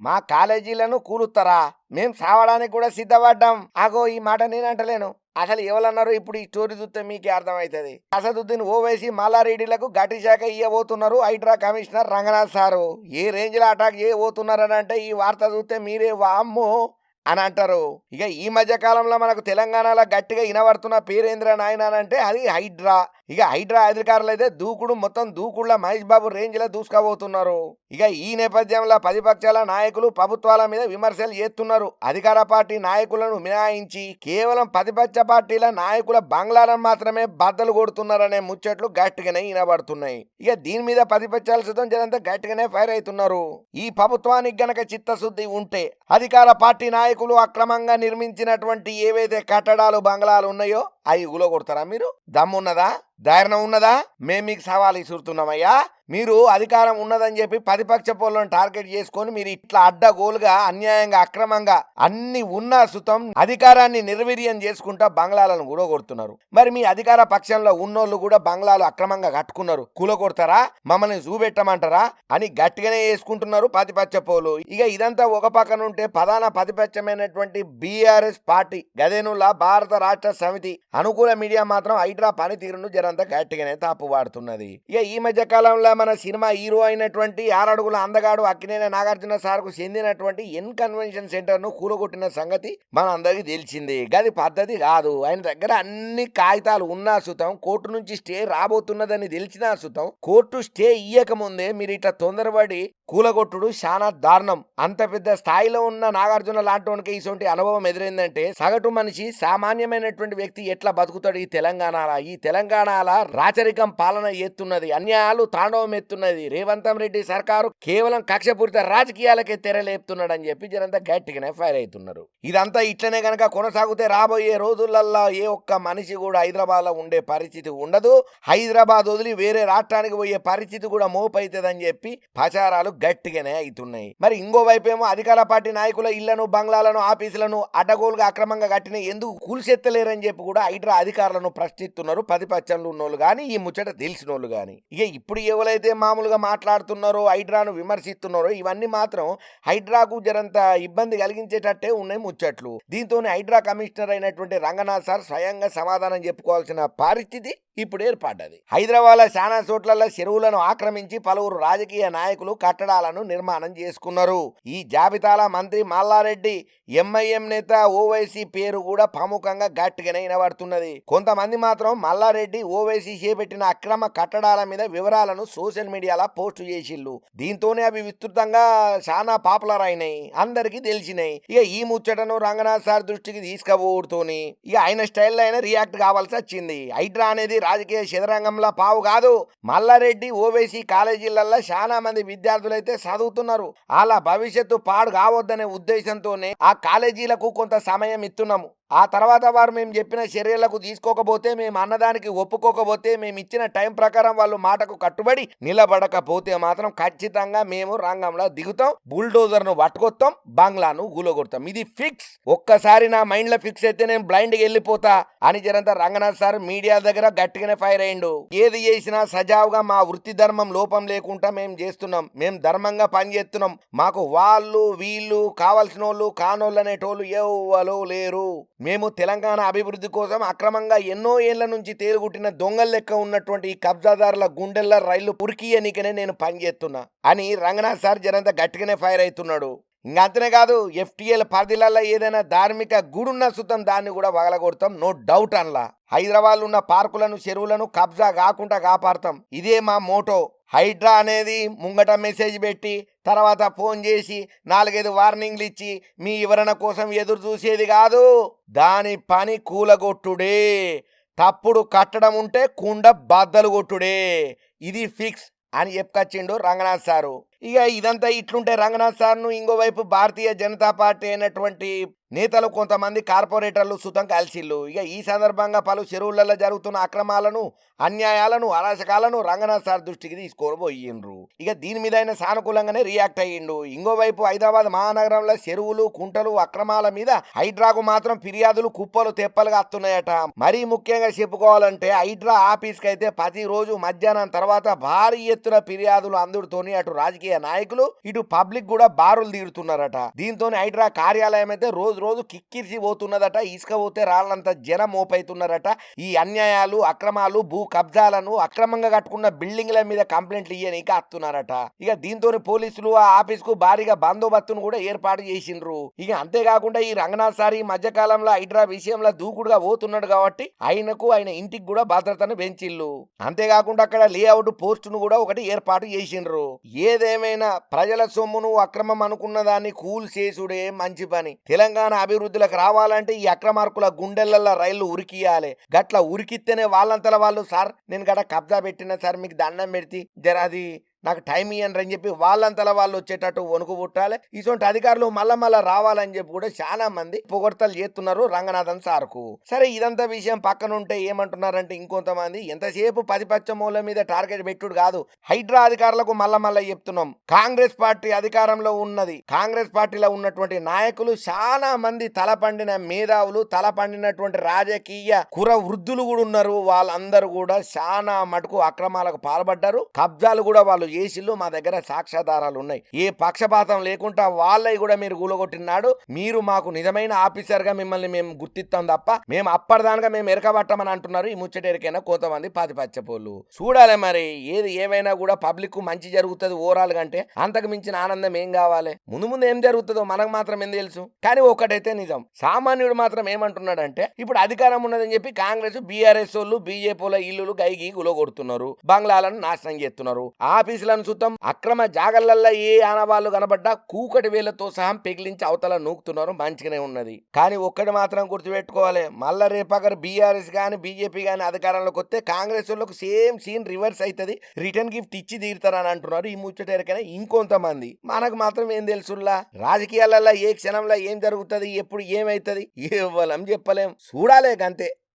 మా కాలేజీలను కూలుస్తారా మేం సావడానికి కూడా సిద్ధపడ్డాం. ఆగో ఈ మాట నేను అంటలేను. అసలు ఎవరన్నారు ఇప్పుడు ఈ స్టోరీ చూస్తే మీకే అర్థమవుతుంది అసదుద్దీన్ ఓవైసీ మల్లారెడ్డిలకు గట్టి శాఖ ఇయ్యబోతున్నారు హైడ్రా కమిషనర్ రంగనాథ్ సారు. ఏ రేంజ్లో అటాక్ చేయబోతున్నారని అంటే ఈ వార్త చూస్తే మీరే వామ్మో అని అంటారు. ఇక ఈ మధ్య కాలంలో మనకు తెలంగాణలో గట్టిగా వినబడుతున్న పేరేంద్ర నాయన అని అంటే అది హైడ్రా. ఇక హైడ్రా అధికారులు అయితే దూకుడు మొత్తం దూకుడుల మహేష్ బాబు రేంజ్లో దూసుకోబోతున్నారు ఇక ఈ నేపథ్యంలో ప్రతిపక్షాల నాయకులు ప్రభుత్వాల మీద విమర్శలు చేస్తున్నారు. అధికార పార్టీ నాయకులను మినహాయించి కేవలం ప్రతిపక్ష పార్టీల నాయకుల బంగ్లాలను మాత్రమే బద్దలు కొడుతున్నారనే ముచ్చట్లు గట్టిగానే వినబడుతున్నాయి. ఇక దీని మీద ప్రతిపక్షాల సుతం జనంతా గట్టిగానే ఫైర్ అవుతున్నారు. ఈ ప్రభుత్వానికి గనక చిత్తశుద్ధి ఉంటే అధికార పార్టీ నాయకులు అక్రమంగా నిర్మించినటువంటి ఏవైతే కట్టడాలు బంగ్లాలు ఉన్నాయో అవి కొడతారా మీరు? దమ్మున్నదా? ధైర్యం ఉన్నదా? మేము మీకు సవాల్ ఇసురుతున్నామయ్యా మీరు అధికారం ఉన్నదని చెప్పి ప్రతిపక్ష పోలను టార్గెట్ చేసుకొని మీరు ఇట్లా అడ్డగోలుగా అన్యాయంగా అక్రమంగా అన్ని ఉన్న సుతం అధికారాన్ని నిర్వీర్యం చేసుకుంటా బంగ్లాలను కూడా కొడుతున్నారు మరి మీ అధికార పక్షంలో ఉన్నోళ్ళు కూడా బంగ్లాలు అక్రమంగా కట్టుకున్నారు. కూల కొడతారా మమ్మల్ని చూపెట్టమంటారా అని గట్టిగానే వేసుకుంటున్నారు ప్రతిపక్ష పోలు. ఇక ఇదంతా ఒక పక్కన ఉంటే ప్రధాన ప్రతిపక్షమైనటువంటి బీఆర్ఎస్ పార్టీ గదేనుల భారత రాష్ట్ర సమితి అనుకూల మీడియా మాత్రం హైడ్రా పనితీరును జరంతా గట్టిగానే తాపు వాడుతున్నది ఇక ఈ మధ్య కాలంలో మన సినిమా హీరో అయినటువంటి ఆరడుగుల అందగాడు అక్కినేని నాగార్జున సార్కు చెందినటువంటి ఎన్ కన్వెన్షన్ సెంటర్ను కూలగొట్టిన సంగతి మన అందరికి తెలిసింది. గది పద్ధతి కాదు. ఆయన దగ్గర అన్ని కాగితాలు ఉన్నా సుతం కోర్టు నుంచి స్టే రాబోతున్నదని తెలిసినా సుతం కోర్టు స్టే ఇయ్యకముందే మీరు ఇట్లా తొందరపడి కూలగొట్టుడు చాలా దారుణం. అంత పెద్ద స్థాయిలో ఉన్న నాగార్జున లాంటి ఇటువంటి అనుభవం ఎదురైందంటే సగటు మనిషి సామాన్యమైనటువంటి వ్యక్తి ఎట్లా బతుకుతాడు ఈ తెలంగాణలో? ఈ తెలంగాణలో రాచరికం పాలన ఎత్తున్నది అన్యాయాలు తాండవం ఎత్తున్నది. రేవంతం రెడ్డి సర్కారు కేవలం కక్షపూరిత రాజకీయాలకే తెరలేపుతున్నాడు అని చెప్పి జనంతా గట్టిగానే ఫైర్ అవుతున్నారు. ఇదంతా ఇట్లనే కనుక కొనసాగితే రాబోయే రోజులల్లో ఏ ఒక్క మనిషి కూడా హైదరాబాద్లో ఉండే పరిస్థితి ఉండదు. హైదరాబాద్ వదిలి వేరే రాష్ట్రానికి పోయే పరిస్థితి కూడా మోపైతుందని చెప్పి ప్రచారాలు గట్టిగానే అవుతున్నాయి. మరి ఇంకో వైపేమో అధికార పార్టీ నాయకుల ఇళ్ళను బంగ్లాలను ఆఫీసులను అడ్డగోలుగా అక్రమంగా కట్టిన ఎందుకు కూల్చెత్తలేరని చెప్పి కూడా హైడ్రా అధికారులను ప్రశ్నిస్తున్నారు ప్రతిపక్షంలో ఉన్నోళ్ళు కానీ ఈ ముచ్చట తెలిసినోళ్ళు కానీ ఇక ఇప్పుడు ఎవరైతే మామూలుగా మాట్లాడుతున్నారో హైడ్రాను విమర్శిస్తున్నారో ఇవన్నీ మాత్రం హైడ్రాకు జరంత ఇబ్బంది కలిగించేటట్టే ఉన్నాయి ముచ్చట్లు. దీంతో హైడ్రా కమిషనర్ అయినటువంటి రంగనాథ్ సార్ స్వయంగా సమాధానం చెప్పుకోవాల్సిన పరిస్థితి ఇప్పుడు ఏర్పడ్డది. హైదరాబాద్ చాలా చోట్ల చెరువులను ఆక్రమించి పలువురు రాజకీయ నాయకులు కట్టడాలను నిర్మాణం చేసుకున్నారు. ఈ జాబితాల మంత్రి మల్లారెడ్డి ఎంఐఎం నేత ఓవైసీ పేరు కూడా ప్రముఖంగా గట్టిగానే వినబడుతున్నది. కొంతమంది మాత్రం మల్లారెడ్డి ఓవైసీ చేపట్టిన అక్రమ కట్టడాల మీద వివరాలను సోషల్ మీడియాలో పోస్టు చేసిళ్ళు. దీంతోనే అవి విస్తృతంగా చాలా పాపులర్ అయినాయి. అందరికీ తెలిసినాయి. ఇక ఈ ముచ్చటను రంగనాథ్ సార్ దృష్టికి తీసుకుపోతోని ఇక ఆయన స్టైల్లో అయినా రియాక్ట్ కావాల్సి వచ్చింది. హైడ్రా అనేది రాజకీయ శతరంగంలో పావు కాదు. మల్లారెడ్డి ఓవైసీ కాలేజీలలో చాలా మంది విద్యార్థులు అయితే చదువుతున్నారు. అలా భవిష్యత్తు పాడు కావద్దనే ఉద్దేశంతోనే ఆ కాలేజీలకు కొంత సమయం ఇస్తున్నాము ఆ తర్వాత వారు మేము చెప్పిన చర్యలకు తీసుకోకపోతే మేము అన్నదానికి ఒప్పుకోకపోతే మేము ఇచ్చిన టైం ప్రకారం వాళ్ళు మాటకు కట్టుబడి నిలబడకపోతే మాత్రం ఖచ్చితంగా మేము రంగంలో దిగుతాం బుల్డోజర్ను పట్టుకొస్తాం బంగ్లాను గులగొడతాం ఇది ఫిక్స్. ఒక్కసారి నా మైండ్లో ఫిక్స్ అయితే నేను బ్లైండ్ వెళ్ళిపోతా అని జరంత రంగనాథ్ సార్ మీడియా దగ్గర గట్టిగానే ఫైర్ అయ్యిండు. ఏది చేసినా సజావుగా మా వృత్తి ధర్మం లోపం లేకుండా మేము చేస్తున్నాం. మేము ధర్మంగా పనిచేస్తున్నాం. మాకు వాళ్ళు వీళ్ళు కావాల్సిన వాళ్ళు కానోళ్ళు అనేటోళ్ళు ఎవ్వరు లేరు. మేము తెలంగాణ అభివృద్ధి కోసం అక్రమంగా ఎన్నో ఏళ్ళ నుంచి తేలుగుట్టిన దొంగల లెక్క ఉన్నటువంటి ఈ కబ్జాదారుల గుండెల్లో రైళ్ళు పురికియనికనే నేను పనిచేస్తున్నా అని రంగనాథ్ సార్ జనంత గట్టిగానే ఫైర్ అవుతున్నాడు. ఇంకంతనే కాదు ఎఫ్టీఎల్ పరిధిలలో ఏదైనా ధార్మిక గుడున్న సుతం దాన్ని కూడా వగలగొడతాం నో డౌట్ అనలా. హైదరాబాద్ ఉన్న పార్కులను చెరువులను కబ్జా కాకుండా కాపాడతాం. ఇదే మా మోటో హైడ్రా అనేది ముంగట మెసేజ్ పెట్టి తర్వాత ఫోన్ చేసి నాలుగైదు వార్నింగ్లు ఇచ్చి మీ వివరణ కోసం ఎదురు చూసేది కాదు. దాని పని కూలగొట్టుడే. తప్పుడు కట్టడం ఉంటే కుండ బద్దలు కొట్టుడే. ఇది ఫిక్స్ అని చెప్పుకొచ్చిండు రంగనాథ్ సారు. ఇక ఇదంతా ఇట్లుంటే రంగనాథ్ సార్ను ఇంకోవైపు భారతీయ జనతా పార్టీ అయినటువంటి నేతలు కొంతమంది కార్పొరేటర్లు సుతం కలిసిల్లు ఇక ఈ సందర్భంగా పలు చెరువులలో జరుగుతున్న అక్రమాలను అన్యాయాలను అరాచకాలను రంగనాథ్ సార్ దృష్టికి తీసుకోబోయిండ్రు ఇక దీని మీద ఆయన సానుకూలంగానే రియాక్ట్ అయ్యిండు. ఇంకోవైపు హైదరాబాద్ మహానగరంలో చెరువులు కుంటలు అక్రమాల మీద హైడ్రాకు మాత్రం ఫిర్యాదులు కుప్పలు తెప్పలుగా వస్తున్నాయట మరీ ముఖ్యంగా చెప్పుకోవాలంటే హైడ్రా ఆఫీస్కి అయితే ప్రతిరోజు మధ్యాహ్నం తర్వాత భారీ ఎత్తున ఫిర్యాదులు అందుడుతోని అటు రాజకీయ నాయకులు ఇటు పబ్లిక్ కూడా బారులు తీరుతున్నారట. దీంతో హైడ్రా కార్యాలయం అయితే రోజు రోజు కిక్కిరిసి పోతున్నదట ఇసుక పోతే రాళ్ళంత జనం మోపైతున్నారట. ఈ అన్యాయాలు అక్రమాలు భూ కబ్జాలను అక్రమంగా కట్టుకున్న బిల్డింగ్ల మీద కంప్లైంట్లు ఇయ్యనీకి అత్తున్నారట. ఇక దీంతో పోలీసులు ఆ ఆఫీస్కు భారీగా బందోబస్తును కూడా ఏర్పాటు చేసిండ్రు. ఇక అంతేకాకుండా ఈ రంగనాథ్ సార్ ఈ మధ్య హైడ్రా విషయంలో దూకుడుగా పోతున్నాడు కాబట్టి ఆయనకు ఆయన ఇంటికి కూడా భద్రతను పెంచిల్లు అంతేకాకుండా అక్కడ లేఅవుట్ పోస్టును కూడా ఒకటి ఏర్పాటు చేసిండ్రు. ఏదేమైనా ప్రజల సొమ్మును అక్రమం అనుకున్న దాన్ని కూల్ చేసుడే మంచి పని. తెలంగాణ అభివృద్ధిలోకి రావాలంటే ఈ అక్రమార్కుల గుండెలల్లో రైళ్ళు ఉరికియాలి గట్ల ఉరికిస్తేనే వాళ్ళంతల వాళ్ళు సార్ నేను గడ కబ్జా పెట్టిన సార్ మీకు దండం పెడితే జర అది నాకు టైం ఇయ్యండి అని చెప్పి వాళ్ళంతలా వాళ్ళు వచ్చేటట్టు వణుకు పుట్టాలి. ఇటువంటి అధికారులు మళ్ళా మళ్ళా రావాలని చెప్పి కూడా చాలా మంది పొగడ్తలు చేస్తున్నారు రంగనాథన్ సార్కు. సరే ఇదంతా విషయం పక్కన ఉంటే ఏమంటున్నారంటే ఇంకొంతమంది ఎంతసేపు పది పచ్చమూల మీద టార్గెట్ పెట్టుడు కాదు హైడ్రా అధికారులకు మళ్ళా మళ్ళా చెప్తున్నాం. కాంగ్రెస్ పార్టీ అధికారంలో ఉన్నది కాంగ్రెస్ పార్టీలో ఉన్నటువంటి నాయకులు చాలా మంది తల పండిన మేధావులు తల పండినటువంటి రాజకీయ కుర వృద్ధులు కూడా ఉన్నారు. వాళ్ళందరూ కూడా చాలా మటుకు అక్రమాలకు పాల్పడ్డారు. కబ్జాలు కూడా వాళ్ళు చేసిళ్ళు మా దగ్గర సాక్ష్యాధారాలు ఉన్నాయి. ఏ పక్షపాతం లేకుండా వాళ్ళవి కూడా మీరు కూలగొట్టినాడు మీరు మాకు నిజమైన ఆఫీసర్గా మిమ్మల్ని మేము గుర్తిస్తాం తప్ప మేము అప్పటిదానిగా మేము ఎరకబట్టమని అంటున్నారు. ఈ ముచ్చటెరికైనా కొంతమంది పాతిపచ్చపోళ్ళు. చూడాలి మరి ఏది ఏమైనా కూడా పబ్లిక్ మంచి జరుగుతుంది ఓవరాల్ కంటే అంతకు మించిన ఆనందం ఏం కావాలి? ముందు ముందు ఏం జరుగుతుందో మనకు మాత్రం ఏం తెలుసు? కానీ ఒకటైతే నిజం. సామాన్యుడు మాత్రం ఏమంటున్నాడంటే ఇప్పుడు అధికారం ఉన్నదని చెప్పి కాంగ్రెస్ బీఆర్ఎస్ వాళ్ళు బీజేపీ ఇల్లులు గైగి గులగొడుతున్నారు. బంగ్లాలను నాశనం చేస్తున్నారు. ఆఫీస్ పోలీసులను చూద్దాం. అక్రమ జాగలల్లో ఏ ఆనవాళ్ళు కనబడ్డా కూకటి వేలతో సహా పెగిలించి అవతల నూకుతున్నారు. మంచిగానే ఉన్నది. కానీ ఒక్కటి మాత్రం గుర్తుపెట్టుకోవాలి. మళ్ళా రేపగర్ బీఆర్ఎస్ కానీ బీజేపీ కానీ అధికారంలోకి వస్తే కాంగ్రెస్ వాళ్ళకు సేమ్ సీన్ రివర్స్ అవుతుంది రిటర్న్ గిఫ్ట్ ఇచ్చి తీరుతారని అంటున్నారు. ఈ ముచ్చటేరకైనా ఇంకొంతమంది. మనకు మాత్రం ఏం తెలుసుల్లా? రాజకీయాలలో ఏ క్షణంలో ఏం జరుగుతుంది? ఎప్పుడు ఏమైతుంది? ఇవ్వలేం చెప్పలేం. చూడాలే అంతే